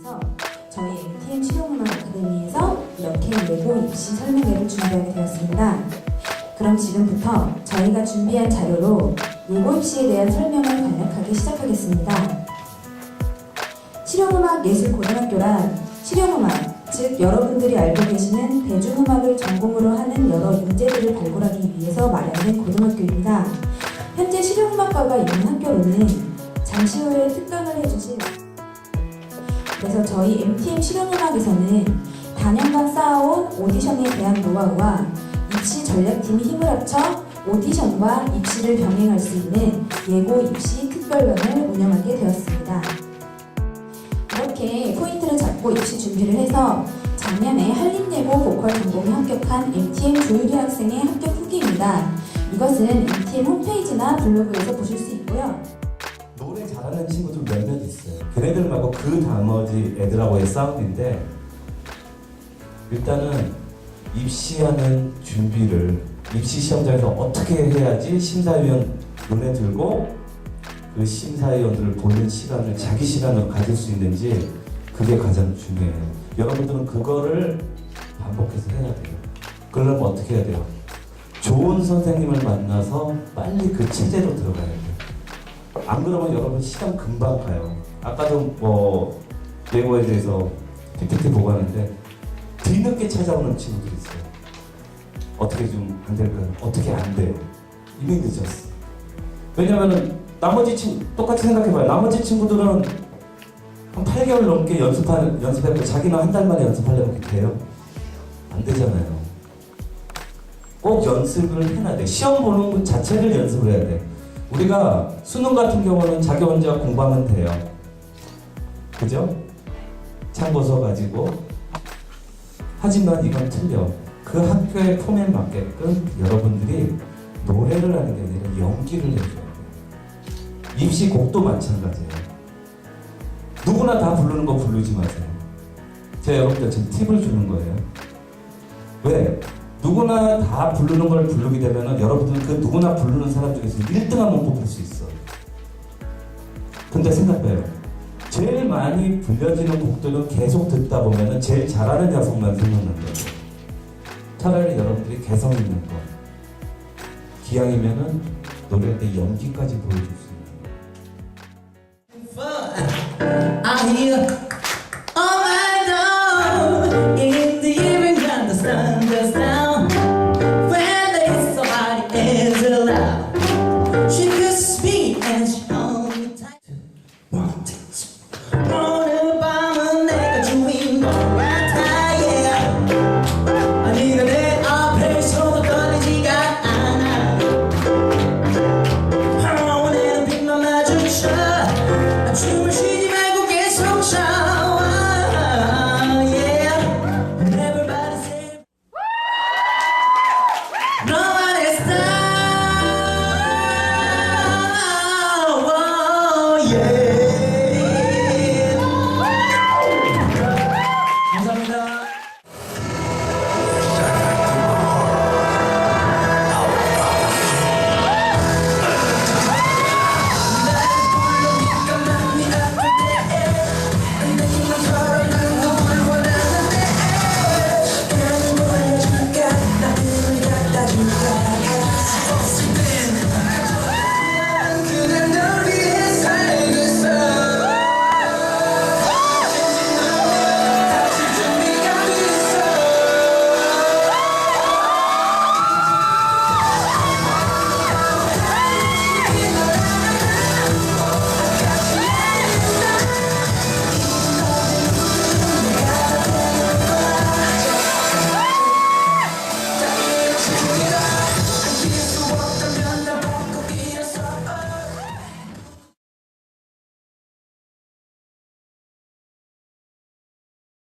위해서 저희 MTM 실용음악 아카데미에서 이렇게 예고 입시 설명회를 준비하게 되었습니다. 그럼 지금부터 저희가 준비한 자료로 예고 입시에 대한 설명을 간략하게 시작하겠습니다. 실용음악 예술고등학교란 실용음악, 즉 여러분들이 알고 계시는 대중음악을 전공으로 하는 여러 인재들을 발굴하기 위해서 마련된 고등학교입니다. 현재 실용음악과가 있는 학교로는 잠시 후에 특강을 해주실 그래서 저희 MTM 실용음악에서는 단연간 쌓아온 오디션에 대한 노하우와 입시 전략팀이 힘을 합쳐 오디션과 입시를 병행할 수 있는 예고 입시 특별반을 운영하게 되었습니다. 이렇게 포인트를 잡고 입시 준비를 해서 작년에 한림예고 보컬 전공에 합격한 MTM 조유리 학생의 합격 후기입니다. 이것은 MTM 홈페이지나 블로그에서 보실 수 있고요. 노래 잘하는 친구들 있어요. 걔네들 말고 그 나머지 애들하고의 싸움인데 일단은 입시하는 준비를 입시 시험장에서 어떻게 해야지 심사위원 눈에 들고 그 심사위원들을 보는 시간을 자기 시간으로 가질 수 있는지 그게 가장 중요해요. 여러분들은 그거를 반복해서 해야 돼요. 그러려면 어떻게 해야 돼요? 좋은 선생님을 만나서 빨리 그 체제로 들어가야 돼요. 안 그러면 여러분 시간 금방 가요. 아까도 뭐 예고에 대해서 PPT 보고 하는데 뒤늦게 찾아오는 친구들이 있어요. 어떻게 좀 안 될까요? 어떻게 안 돼요? 이미 늦었어. 왜냐면은 나머지 친 똑같이 생각해봐요. 나머지 친구들은 한 8개월 넘게 연습한 연습했고 자기는 한 달 만에 연습하려면 그게 돼요? 안 되잖아요. 꼭 연습을 해놔야 돼. 시험 보는 것 자체를 연습을 해야 돼. 우리가 수능 같은 경우는 자기 혼자 공부하면 돼요. 그죠? 참고서 가지고. 하지만 이건 틀려. 그 학교의 폼에 맞게끔 여러분들이 노래를 하는 게 아니라 연기를 해줘야 돼요. 입시 곡도 마찬가지예요. 누구나 다 부르는 거 부르지 마세요. 제가 여러분들 지금 팁을 주는 거예요. 왜? 누구나 다 부르는 걸 부르게 되면 여러분들은 그 누구나 부르는 사람 중에서 1등 한번 뽑을 수 있어. 근데 생각해요. 제일 많이 불려지는 곡들은 계속 듣다 보면 제일 잘하는 여성만 생각나는 거예요. 차라리 여러분들이 개성 있는 거. 기왕이면은 노래 때 연기까지 보여줄 수 있는 거.